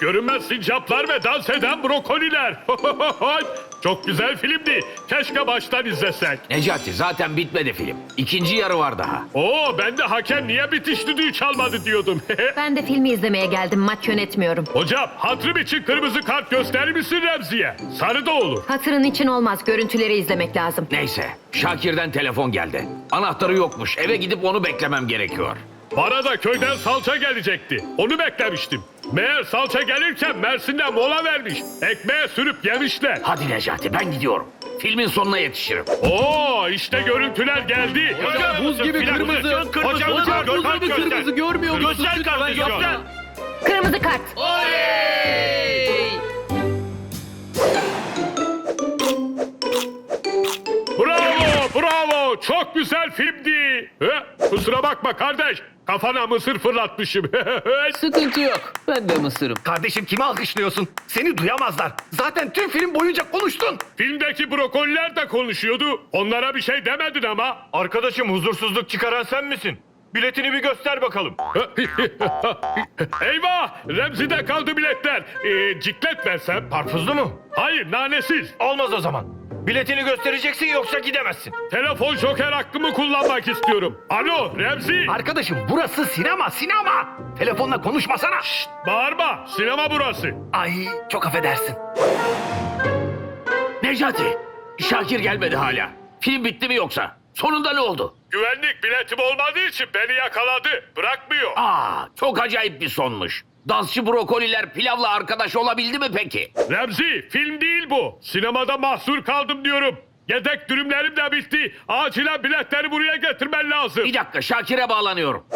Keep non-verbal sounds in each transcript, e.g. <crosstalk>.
görünmez sincaplar ve dans eden brokoliler. <laughs> Çok güzel filmdi. Keşke baştan izlesek. Necati zaten bitmedi film. İkinci yarı var daha. Oo ben de hakem niye bitiş düdüğü çalmadı diyordum. <laughs> Ben de filmi izlemeye geldim. Maç yönetmiyorum. Hocam hatırım için kırmızı kart gösterir misin Remzi'ye? Sarı da olur. Hatırın için olmaz. Görüntüleri izlemek lazım. Neyse Şakir'den telefon geldi. Anahtarı yokmuş. Eve gidip onu beklemem gerekiyor. Bana da köyden salça gelecekti. Onu beklemiştim. Meğer salça gelirken Mersin'den mola vermiş. Ekmeğe sürüp yemişler. Hadi Necati ben gidiyorum. Filmin sonuna yetişirim. Oo işte görüntüler geldi. Hocam, buz gibi Bir dakika, kırmızı. kırmızı. Hocam, Hocam, buz kart gibi göster. kırmızı görmüyor musun? Göster kartı göster. Kırmızı kart. Bravo, bravo. Çok güzel filmdi. He, kusura bakma kardeş. Kafana mısır fırlatmışım. <laughs> Sıkıntı yok. Ben de mısırım. Kardeşim kimi alkışlıyorsun? Seni duyamazlar. Zaten tüm film boyunca konuştun. Filmdeki brokoliler de konuşuyordu. Onlara bir şey demedin ama. Arkadaşım huzursuzluk çıkaran sen misin? Biletini bir göster bakalım. <laughs> Eyvah! Remzi'de kaldı biletler. Ee, ciklet versem. Karpuzlu mu? Hayır, nanesiz. Olmaz o zaman. Biletini göstereceksin yoksa gidemezsin. Telefon joker hakkımı kullanmak istiyorum. Alo, Remzi. Arkadaşım burası sinema sinema. Telefonla konuşmasana. Bağırma, sinema burası. Ay çok affedersin. Necati Şakir gelmedi hala. Film bitti mi yoksa? Sonunda ne oldu? Güvenlik biletim olmadığı için beni yakaladı. Bırakmıyor. Aa çok acayip bir sonmuş. Dansçı brokoliler pilavla arkadaş olabildi mi peki? Remzi, film değil bu. Sinemada mahsur kaldım diyorum. Yedek dürümlerim de bitti. Acilen biletleri buraya getirmen lazım. Bir dakika Şakir'e bağlanıyorum.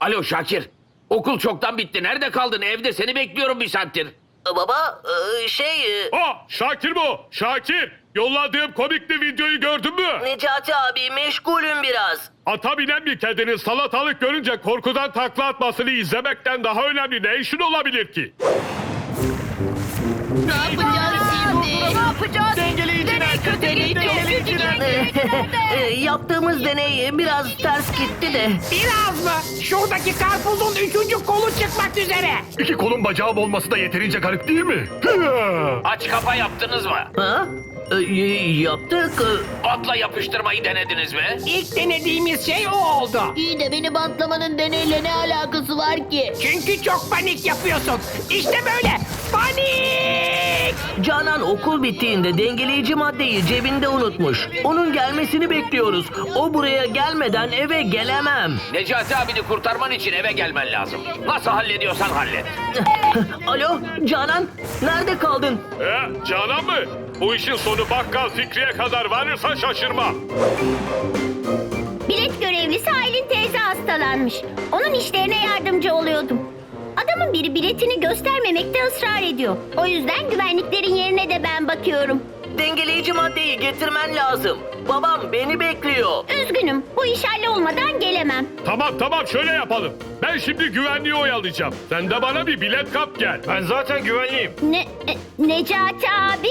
Alo Şakir. Okul çoktan bitti. Nerede kaldın? Evde seni bekliyorum bir saattir. Baba e, şey e, Aa, Şakir bu. Şakir. Yolladığım komikli videoyu gördün mü? Necati abi meşgulüm biraz. Ata binen bir kedinin salatalık görünce korkudan takla atmasını izlemekten daha önemli ne işin olabilir ki? Ne yapacağız şimdi? Ne yapacağız? Deney kötü gitti. Kötü gitti. E, yaptığımız deney biraz ters gitti de. Biraz mı? Şuradaki karpuzun üçüncü kolu çıkmak üzere. İki kolun bacağım olması da yeterince garip değil mi? Aç kafa yaptınız mı? Ha? E, y- yaptık. e, Atla yapıştırmayı denediniz mi? İlk denediğimiz şey o oldu. İyi de beni bantlamanın deneyle ne alakası var ki? Çünkü çok panik yapıyorsun. İşte böyle. Panik! Canan okul bittiğinde dengeleyici maddeyi cebinde unutmuş. Onun gelmesini bekliyoruz. O buraya gelmeden eve gelemem. Necati abini kurtarman için eve gelmen lazım. Nasıl hallediyorsan hallet. <laughs> Alo Canan nerede kaldın? He, Canan mı? Bu işin sonu bakkal Fikri'ye kadar varırsa şaşırma. Bilet görevlisi Aylin teyze hastalanmış. Onun işlerine yardımcı oluyordum. Adamın biri biletini göstermemekte ısrar ediyor. O yüzden güvenliklerin yerine de ben bakıyorum. Dengeleyici maddeyi getirmen lazım. Babam beni bekliyor. Üzgünüm, bu iş olmadan gelemem. Tamam tamam şöyle yapalım. Ben şimdi güvenliği oyalayacağım. Sen de bana bir bilet kap gel. Ben zaten güvenliyim. Ne, e, Necati abi?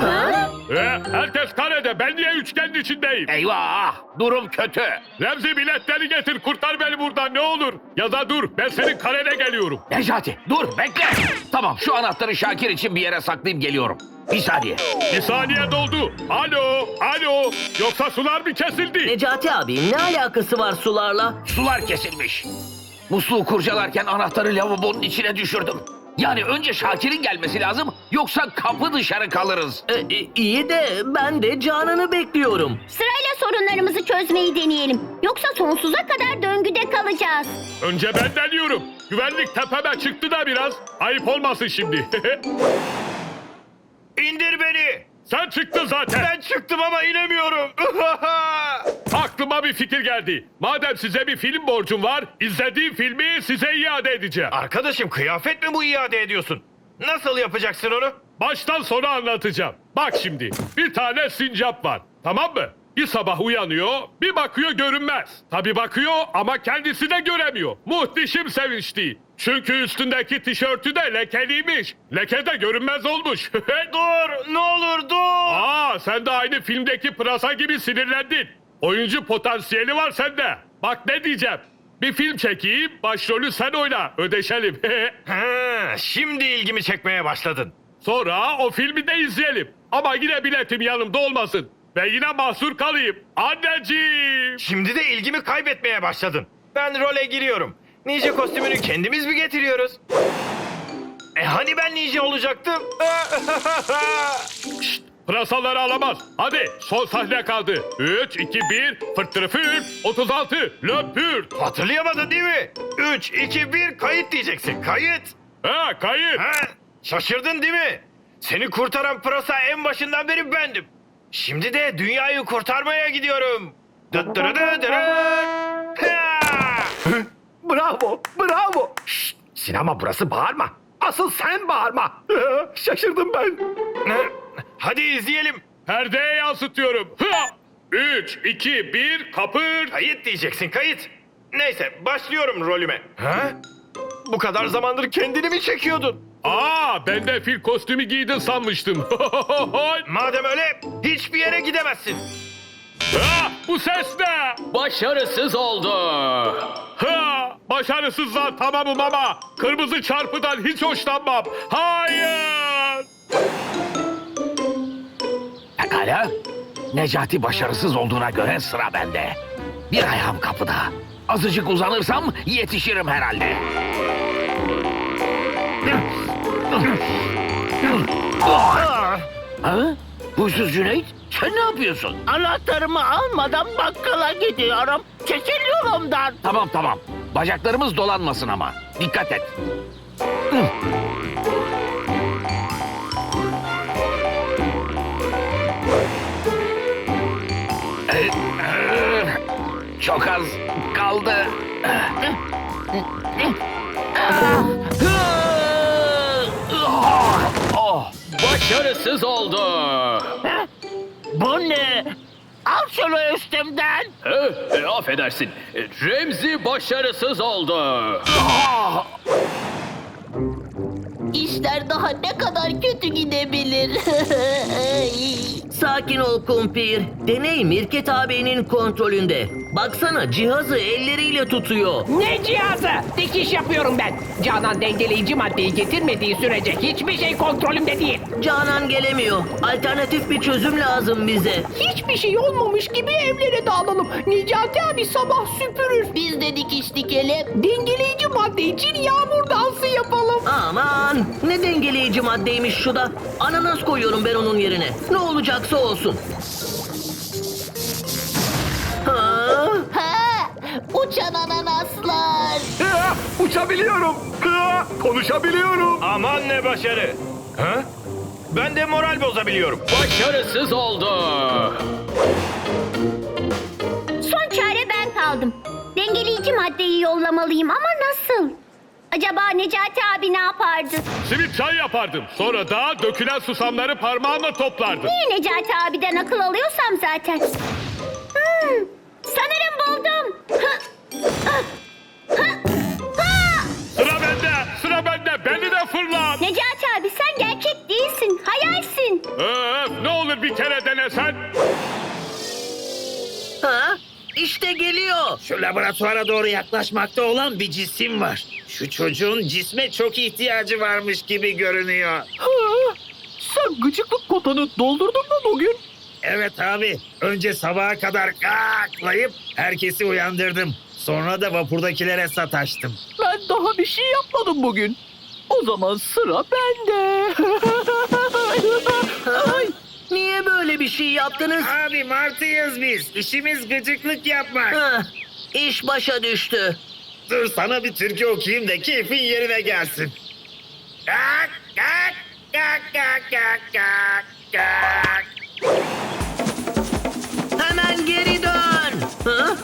Ha? He, herkes karede. Ben niye üçgenin içindeyim? Eyvah! Durum kötü. Remzi biletleri getir. Kurtar beni buradan ne olur. Ya da dur. Ben senin karene geliyorum. Necati dur bekle. Tamam şu anahtarı Şakir için bir yere saklayayım geliyorum. Bir saniye. Bir saniye doldu. Alo, alo. Yoksa sular mı kesildi? Necati abi ne alakası var sularla? Sular kesilmiş. Musluğu kurcalarken anahtarı lavabonun içine düşürdüm. Yani önce Şakir'in gelmesi lazım yoksa kapı dışarı kalırız. E, e, iyi de ben de Canan'ı bekliyorum. Sırayla sorunlarımızı çözmeyi deneyelim. Yoksa sonsuza kadar döngüde kalacağız. Önce ben deniyorum. Güvenlik tepeme çıktı da biraz. Ayıp olmasın şimdi. <laughs> İndir beni. Sen çıktın zaten. Ben çıktım ama inemiyorum. <laughs> Aklıma bir fikir geldi. Madem size bir film borcum var, izlediğim filmi size iade edeceğim. Arkadaşım kıyafet mi bu iade ediyorsun? Nasıl yapacaksın onu? Baştan sona anlatacağım. Bak şimdi, bir tane sincap var. Tamam mı? Bir sabah uyanıyor, bir bakıyor görünmez. Tabi bakıyor ama kendisi de göremiyor. Muhteşem sevinçli. Çünkü üstündeki tişörtü de lekeliymiş. Leke de görünmez olmuş. <laughs> Dur ne olur dur. Aa, sen de aynı filmdeki pırasa gibi sinirlendin. Oyuncu potansiyeli var sende. Bak ne diyeceğim. Bir film çekeyim, başrolü sen oyna, ödeşelim. <laughs> Ha, şimdi ilgimi çekmeye başladın. Sonra o filmi de izleyelim. Ama yine biletim yanımda olmasın. Ve yine mahsur kalayım. Anneciğim. Şimdi de ilgimi kaybetmeye başladın. Ben role giriyorum. Ninja kostümünü kendimiz mi getiriyoruz? E hani ben ninja olacaktım? Şşt, pırasaları alamaz. Hadi son sahne kaldı. 3, 2, 1, fırttırı fır, 36, löpür. Hatırlayamadın değil mi? 3, 2, 1 kayıt diyeceksin. Kayıt. Ha kayıt. Ha, şaşırdın değil mi? Seni kurtaran pırasa en başından beri bendim. Şimdi de dünyayı kurtarmaya gidiyorum. Bravo, bravo. Şşt, sinema burası bağırma. Asıl sen bağırma. <laughs> Şaşırdım ben. Hadi izleyelim. Perdeye yansıtıyorum. 3, 2, 1, kapır. Kayıt diyeceksin, kayıt. Neyse, başlıyorum rolüme. Ha? Bu kadar zamandır kendini mi çekiyordun? Aa ben de fil kostümü giydin sanmıştım. <laughs> Madem öyle, hiçbir yere gidemezsin. Ha, bu ses ne? Başarısız oldu. Ha, başarısızlar tamamım ama kırmızı çarpıdan hiç hoşlanmam. Hayır. Pekala. Necati başarısız olduğuna göre sıra bende. Bir ayağım kapıda. Azıcık uzanırsam yetişirim herhalde. Ha? Huysuz Cüneyt, sen ne yapıyorsun? Anahtarımı almadan bakkala gidiyorum. Çekil yolumdan. Tamam tamam. Bacaklarımız dolanmasın ama. Dikkat et. Çok az kaldı. Oh, Başarısız oldu. Bu ne? Al şunu üstümden. E, e, affedersin. E, Remzi başarısız oldu. İşler daha ne kadar kötü gidebilir. <laughs> Sakin ol kumpir. Deney Mirket ağabeyinin kontrolünde. Baksana cihazı elleriyle tutuyor. ne cihazı? Dikiş yapıyorum ben. Canan dengeleyici maddeyi getirmediği sürece hiçbir şey kontrolümde değil. Canan gelemiyor. Alternatif bir çözüm lazım bize. Hiçbir şey olmamış gibi evlere dağılalım. Necati abi sabah süpürür. Biz de dikiş dikelim. Dengeleyici madde için yağmur dansı yapalım. Aman ne dengeleyici maddeymiş şu da. Ananas koyuyorum ben onun yerine. Ne olacaksa olsun. Ha? Ha, uçan ananaslar. Ha, uçabiliyorum. Ha, konuşabiliyorum. Aman ne başarı. Ha? Ben de moral bozabiliyorum. Başarısız oldu. Son çare ben kaldım. Dengeleyici maddeyi yollamalıyım ama nasıl? Acaba Necati abi ne yapardı? Simit çay yapardım. Sonra da dökülen susamları parmağımla toplardım. Niye Necati abiden akıl alıyorsam zaten. Hmm, sanırım buldum. Hı, hı, ha! Sıra bende, sıra bende. Beni de fırlat. Necati abi sen gerçek değilsin, hayalsin. Öf, ne olur bir kere denesen. Ha? İşte geliyor. Şu laboratuvara doğru yaklaşmakta olan bir cisim var. Şu çocuğun cisme çok ihtiyacı varmış gibi görünüyor. Sen gıcıklık kotanı doldurdun mu bugün? Evet abi, önce sabaha kadar kaklayıp herkesi uyandırdım. Sonra da vapurdakilere sataştım. Ben daha bir şey yapmadım bugün. O zaman sıra bende. <laughs> Niye böyle bir şey yaptınız? Abi martıyız biz. İşimiz gıcıklık yapmak. Ha, iş başa düştü. Dur sana bir türkü okuyayım da keyfin yerine gelsin. Kak kak kak kak kak kak kak. Hemen geri dön. Ha?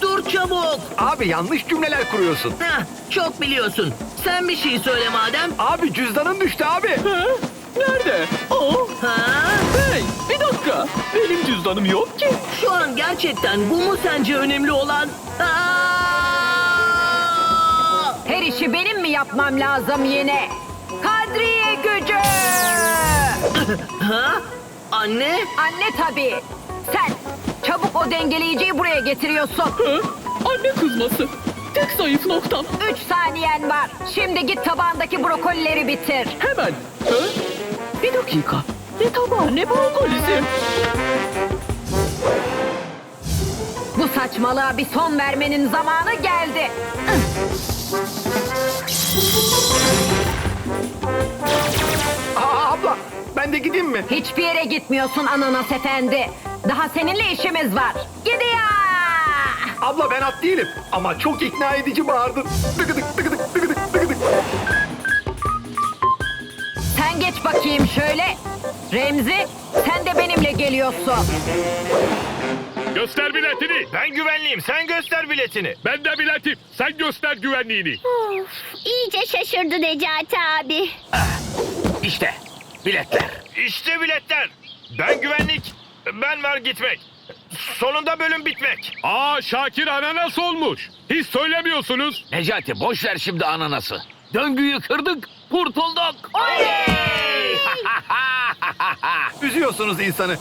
Dur çabuk. Abi yanlış cümleler kuruyorsun. Heh, çok biliyorsun. Sen bir şey söyle madem. Abi cüzdanın düştü abi. Nerede? Oh, Ha? Benim cüzdanım yok ki. Şu an gerçekten bu mu sence önemli olan? Aa! Her işi benim mi yapmam lazım yine? Kadriye gücü! Ha? Anne? Anne tabii. Sen çabuk o dengeleyiciyi buraya getiriyorsun. Hı? Anne kızması. tek zayıf noktam. Üç saniyen var. Şimdi git tabağındaki brokolileri bitir. Hemen. Ha? Bir dakika. Ne tabağı ne brokolisi. Bu saçmalığa bir son vermenin zamanı geldi. Aa, abla ben de gideyim mi? Hiçbir yere gitmiyorsun ananas efendi. Daha seninle işimiz var. Gidiyor. Abla ben at değilim ama çok ikna edici bağırdın. Tıkıdık tıkıdık tıkıdık tıkıdık. Geç bakayım şöyle. Remzi sen de benimle geliyorsun. Göster biletini. Ben güvenliyim sen göster biletini. Ben de biletim. Sen göster güvenliğini. Of, iyice şaşırdı Necati abi. İşte biletler. İşte biletler. Ben güvenlik. Ben var gitmek. Sonunda bölüm bitmek. Aa Şakir ananas olmuş. Hiç söylemiyorsunuz. Necati boş ver şimdi ananası. Döngüyü kırdık, kurtulduk. Üzüyorsunuz insanı.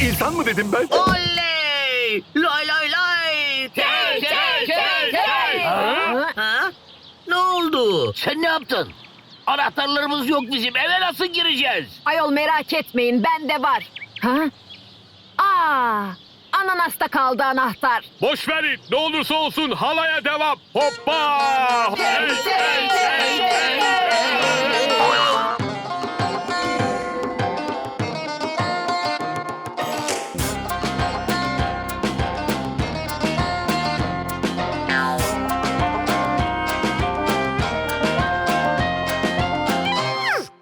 İnsan mı dedim ben? Oley! Lay lay lay! Hey, hey, hey, hey! Ha? Ne oldu? Sen ne yaptın? Anahtarlarımız yok bizim. Eve nasıl gireceğiz? Ayol merak etmeyin bende var. Ha? Aa, ananasta kaldı anahtar. Boş verin. Ne olursa olsun halaya devam. Hoppa! Hey, hey, hey, hey, hey.